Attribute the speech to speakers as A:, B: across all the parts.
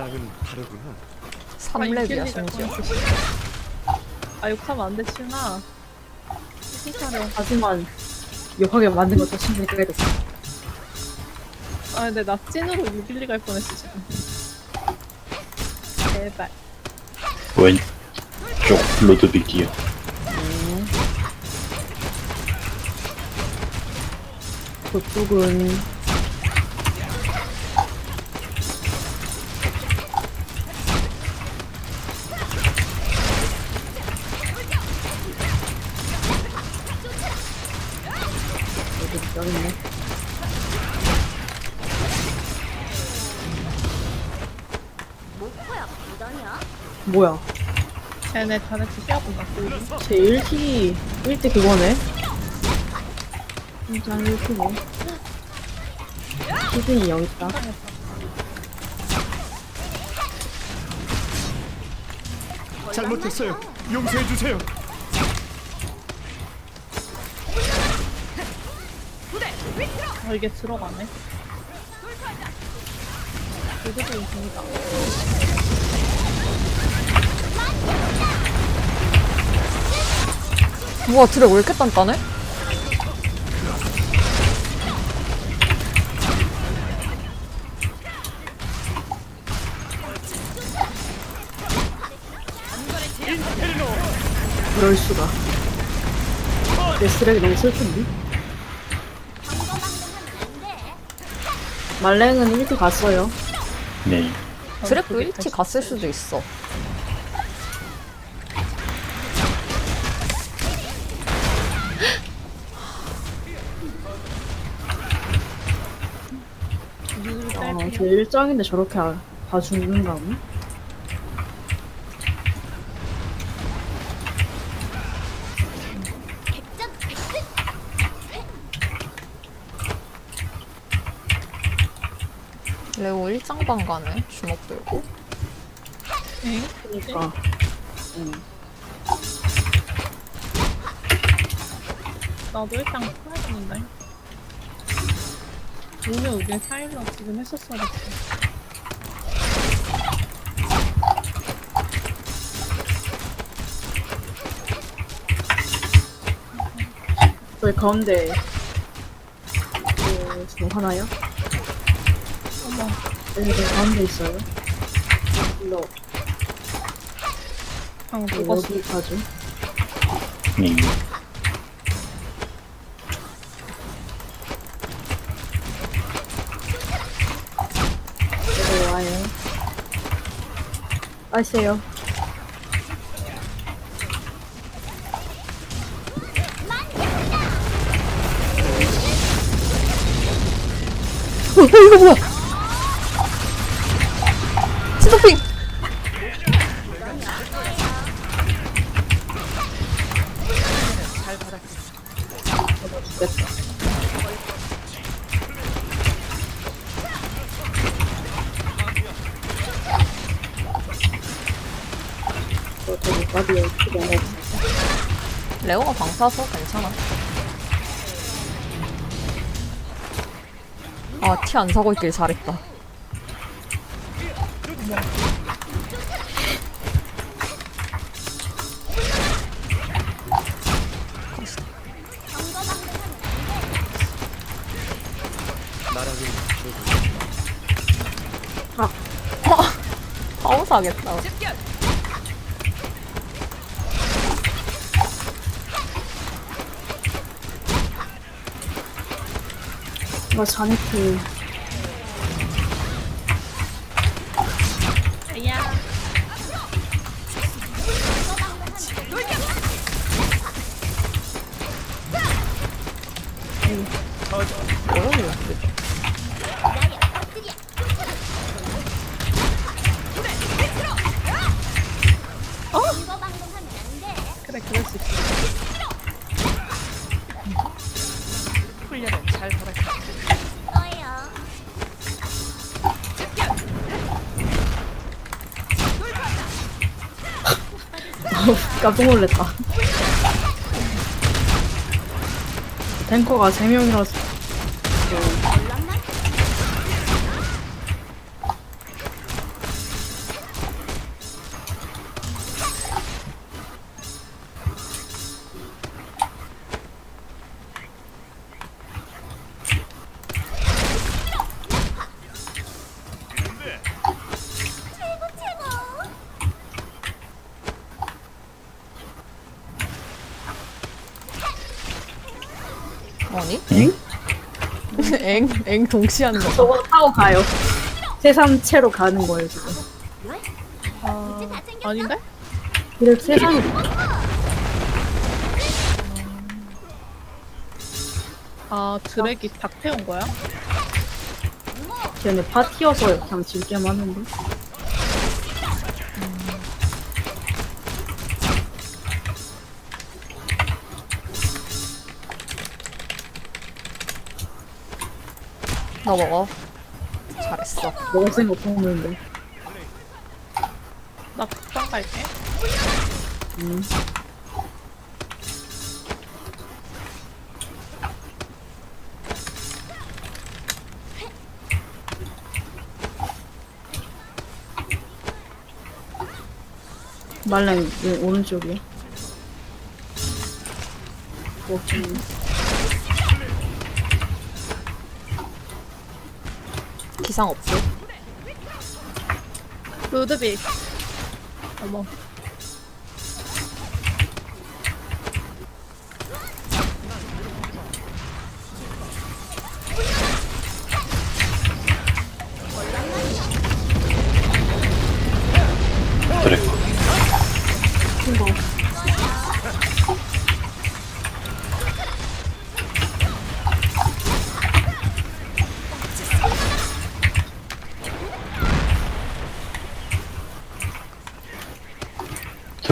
A: 나랑은 다르구나.
B: 3렙이야 심지어
C: 아 욕하면 안 돼, 치훈아. 칭찬해.
D: 하지만 욕하게 만든 것도 충분히 깨겠어.
C: 아 근데 나 찐으로 612 갈 뻔했어 지금. 제발.
E: 왼쪽 로드빅이요.
D: 그쪽은 뭐야?
C: 쟤네 다들 피하고나
D: 제 1티 1티 그거네. 진짜 1티네. 시즌이 여기 있다.
A: 잘못했어요. 용서해 주세요.
C: 어 이게 들어가네. 이것도 인생이다.
B: 우와 드랙 왜 이렇게 단단해?
D: 그럴 수가. 내 쓰레기 너무 슬픈데? 말랭은 1티 갔어요.
E: 네.
B: 드랙도 1티 갔을 수도 있어
D: 제 일장인데 저렇게 아- 봐주는가 보네?
B: 레오 1장방 가네 주먹 들고
C: 엥?
D: 그니까. 응.
C: 나도 일단 해야 되는데. 오늘 우리 사일러 지금 했었어야 됐어.
D: 저기 가운데 그 지금 하나요?
C: 어머,
D: 여기 저 가운데 있어요. 일로
C: 방 누웠어.
D: 어디 가죠?
E: 네.
D: 아세요?
B: 어, 어 이거 뭐야
D: 저 저기 바디에 키 너무 없어.
B: 레오가 방 사서 괜찮아 아 티 안 사고 있길 잘했다
A: 다르구나.
B: 바로 사겠다
D: 이거 자네트
C: 야. 그래, 그럴 수 있어.
D: 깜짝 놀랐다. 탱커가 3명이라서
B: 엥? 엥 동시에 하는 거.
D: 저거 타고 가요. 세상체로 가는 거예요 지금.
C: 아, 아닌데?
D: 이럴 세상이
C: 아, 드랙이 다 태운 거야?
D: 걔네 파티여서 그냥 즐게만 하는데.
B: 너 먹어. 잘했어.
D: 먹을 생각 없었는데.
C: 나 극장 갈게.
D: 음. 말랭 왜 오른쪽이야? 뭐, 음.
B: 기상 없어.
C: 루드빅. 어머.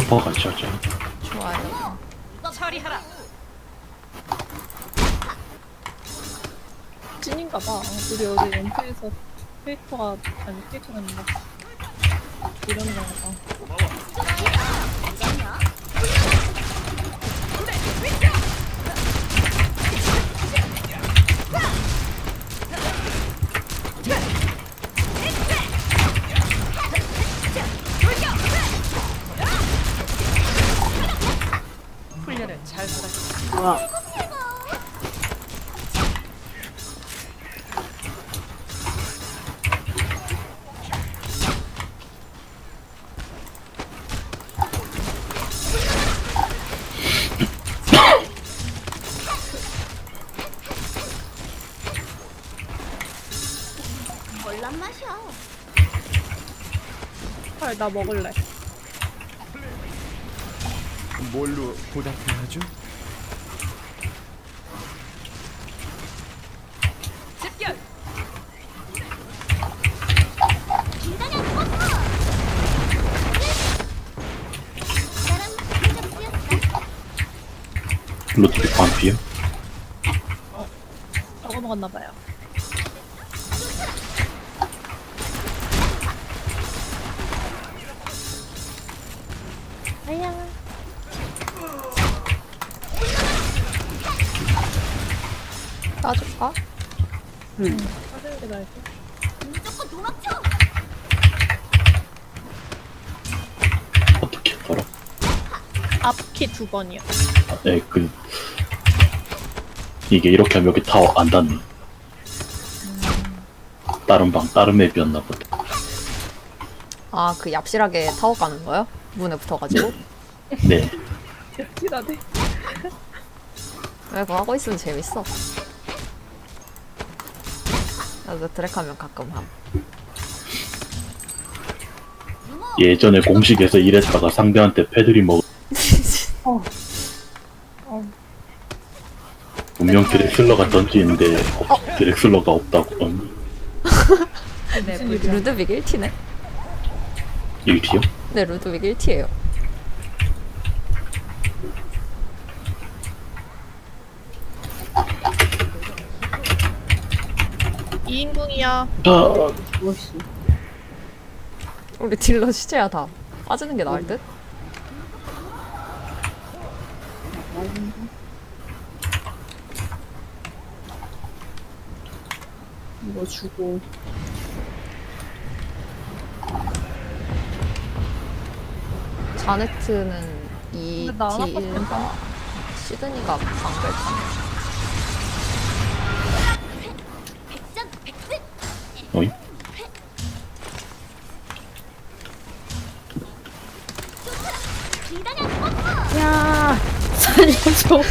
E: 트로퍼 같이 하자.
B: 좋아요.
C: 찐인가 봐. 우리 어제 연프에서 캐릭터가, 아니, 캐릭터가 아니라. 이런 건가 봐. 헐, 나 먹을래.
A: 뭘로 보답해야 하죠?
E: 루드빅 반피요?
C: 저거 먹었나봐요.
B: 따줄까?
C: 사실 내가 할게.
E: 어떻게 했더라?
C: 앞키 두 번이요.
E: 네, 그 이게 이렇게 하면 여기 타워 안 닿네. 다른 방, 다른 맵이었나 보다.
B: 아, 그 얍실하게 타워 가는 거요? 문에 붙어가지고?
E: 네,
C: 역시나네.
B: 왜 그거 하고 있으면 재밌어. 나도 드랙하면 가끔 함.
E: 예전에 공식에서 일했다가 상대한테 패드립 먹.
C: 어.
E: 분명 드렉슬러가 던지는데 어, 드렉슬러가 없다고. 음,
C: 일이야?
B: 루드빅 1티네?
E: 1티요?
B: 네, 루드빅 1티에요.
C: 이인궁이야
E: 아,
D: 무엇이?
B: 우리 딜러 시체야 다. 빠지는 게 나을 듯?
D: 이거 주고
B: 자네트는 2
C: 근데 나 하나밖에 안
B: 딜과 시드니가 방글타.
E: 어이?
D: 야 살려줘.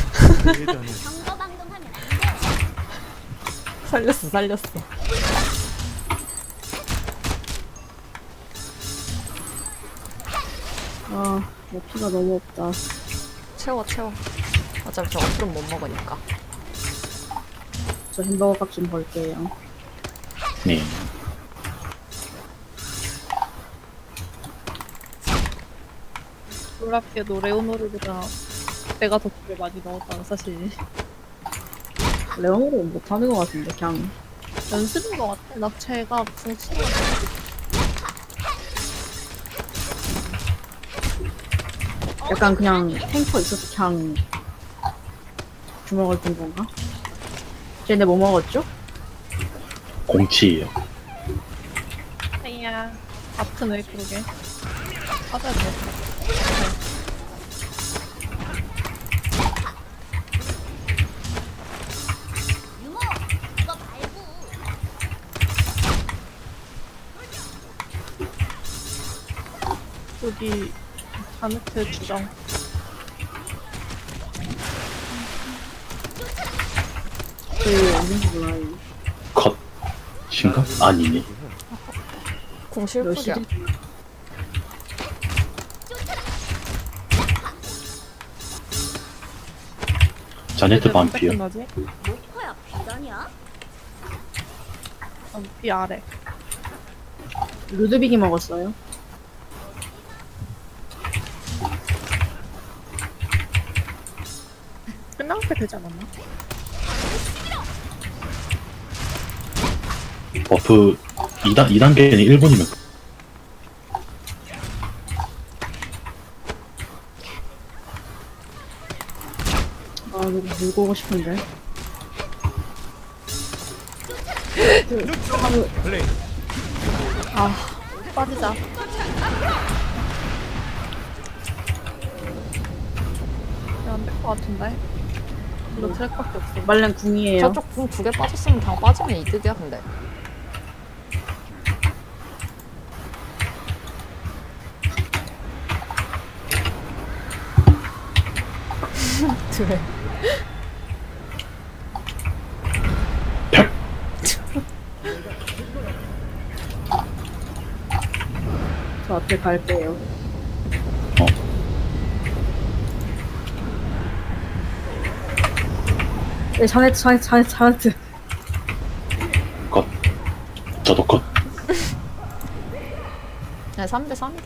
B: 살렸어 살렸어.
D: 아, 내 피가 너무 없다.
B: 채워 채워. 어차피 저 어플은 못 먹으니까.
D: 저 햄버거 값 좀 벌게요.
E: 네.
C: 놀랍게도 레오노르보다 내가 더 딜을 많이 넣었다는 사실
D: 레옹으로 못하는 것 같은데, 그냥.
C: 연습인 것 같아 낙체가 궁치가
D: 약간 그냥 탱커 있어서 그냥 주먹을 든 건가? 쟤네 뭐 먹었죠?
E: 공치예요.
C: 아야 아프네 그러게 맞아야 돼 여기 자네트 주정
D: 그, 어딘지 몰라요.
E: 컷. 신가? 아니네.
D: 궁몇
B: 실풀이야.
D: 시지?
E: 자네트 반피요.
F: 뭐야 비단이야?
C: 어, 이 아래
D: 루드빅이 먹었어요.
C: 끝나게 되지 않았나?
E: 버프 2단, 2단계는 1분이면
D: 아, 누구 물고 오고 싶은데.
A: 플레이.
C: 빠지자 안될 것 같은데 이거 트랙밖에 없어
D: 말렌 궁이에요.
B: 저쪽 궁 두 개 빠졌으면 그냥 빠지면 이득이야 근데.
E: 팩!
D: 저 앞에 갈게요. 네, 자네트, 자네트, 자네트, 자네트.
E: 컷. 저도 컷.
B: 네 3대 3이다.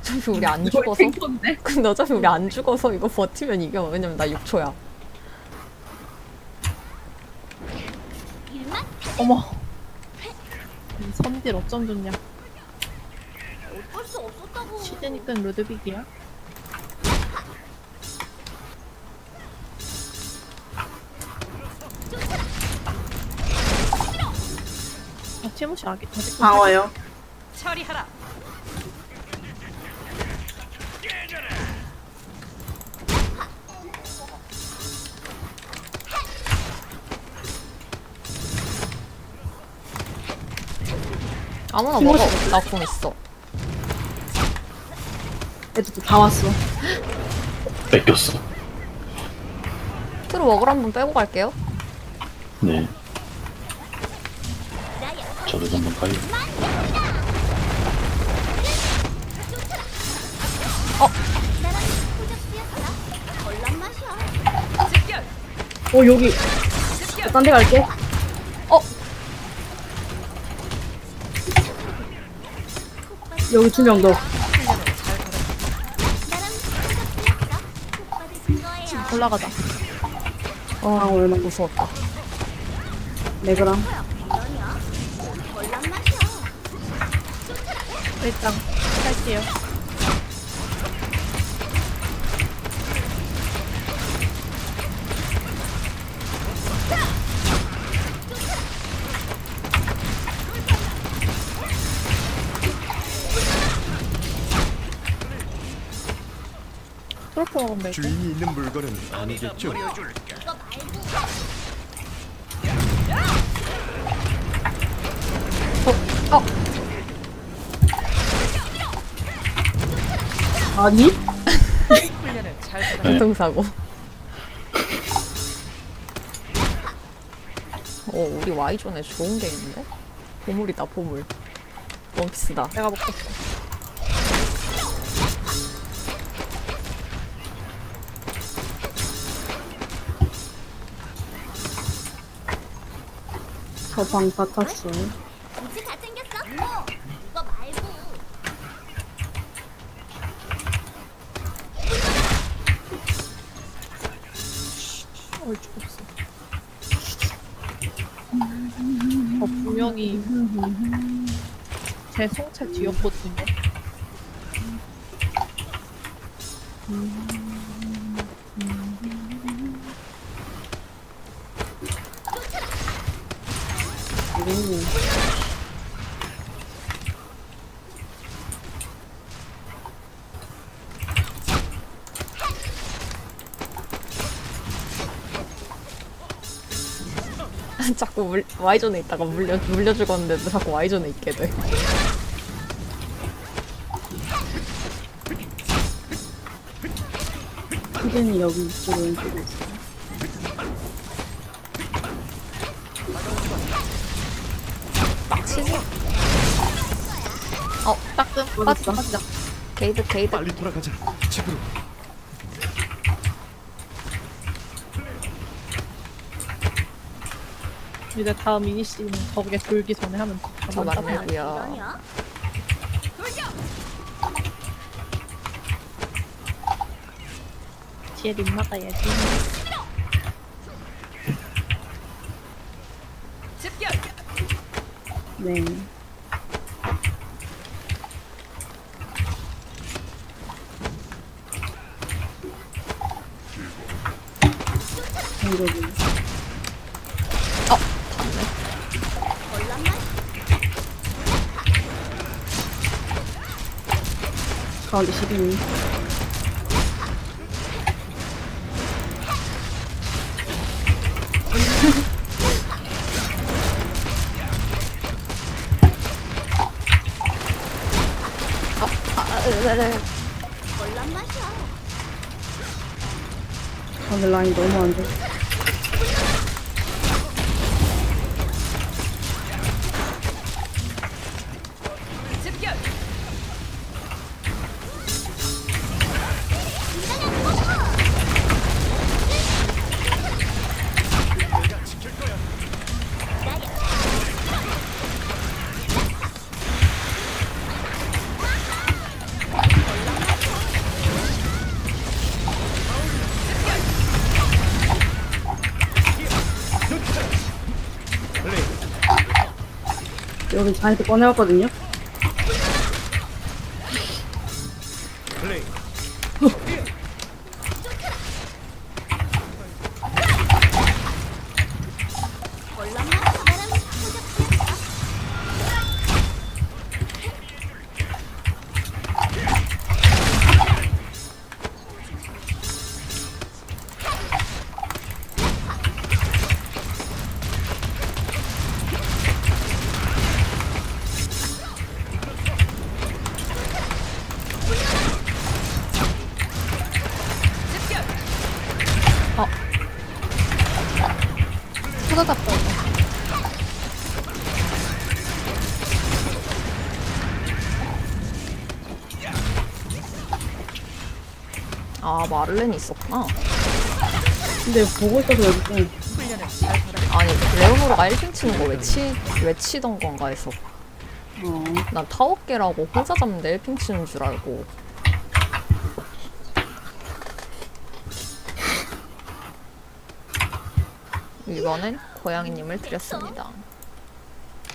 B: 어차피 우리 안 죽어서.
C: 탱커인데?
B: 근데 어차피 우리 안 죽어서 이거 버티면 이겨. 왜냐면 나 6초야.
F: 일만
C: 어머 이 선딜 어쩜 좋냐
F: 어쩔 수 없었다고.
C: 시드니까 루드빅이야 아 티모시 아기 아직도
D: 방어요.
B: 아무나 먹어. 나궁 있어.
D: 애들도 다 왔어.
E: 뺏겼어.
B: 트루 먹을 한번 빼고 갈게요.
E: 네. 저도 한번 가요.
F: 어,
D: 여기. 딴 데 갈게.
B: 어?
D: 여기 두 명 더.
F: 나랑 호접스였어. 복 받으신 거예요.
C: 올라가자
B: 어,
D: 아, 얼마
B: 무서웠다.
D: 네 그람.
C: 일단 할게요 트로프 먹으면 될까?
A: 주인이 있는 물건은 아니겠죠?
D: 아니?
B: 교통사고. 어 우리 Y존에 좋은 게 있는데? 보물이다 보물 원피스다
C: 내가 먹고 싶어.
D: 저방 다 탔어.
F: 굳
C: 제 성체 뒤였거든요.
D: 오.
B: 자꾸 물, Y존에 있다가 물려, 물려 죽었는데도 자꾸 Y존에 있게 돼
D: 히든이 여기 이쪽 왼쪽에 있어.
B: 빡치지? 어 따끔 빠지자 빠지자 게이드 게이드
A: 빨리 돌아가자. 집으로.
C: 이제 다음 미니씨는 거기에 돌기 전에 하면.
B: 저
C: 한번 따봐요.
B: 맞네요
F: 이러냐?
C: 뒤에 림 막아야지.
D: 네. 이거지. 가운데 시드니.
F: 걸란 맛이야.
D: 가운데 라인 너무 안 돼. 여기 자이트 꺼내왔거든요?
A: 플레이.
B: 터져잡고 아 마를렌이 있었구나.
D: 근데 보고 있어서 여기 좀
B: 아니 레오노라가 1핑 치는 거 외치, 외치던 건가 해서.
D: 어.
B: 난 타워깨라고 혼자 잡는데 1핑 치는 줄 알고 이번엔 고양이님을 드렸습니다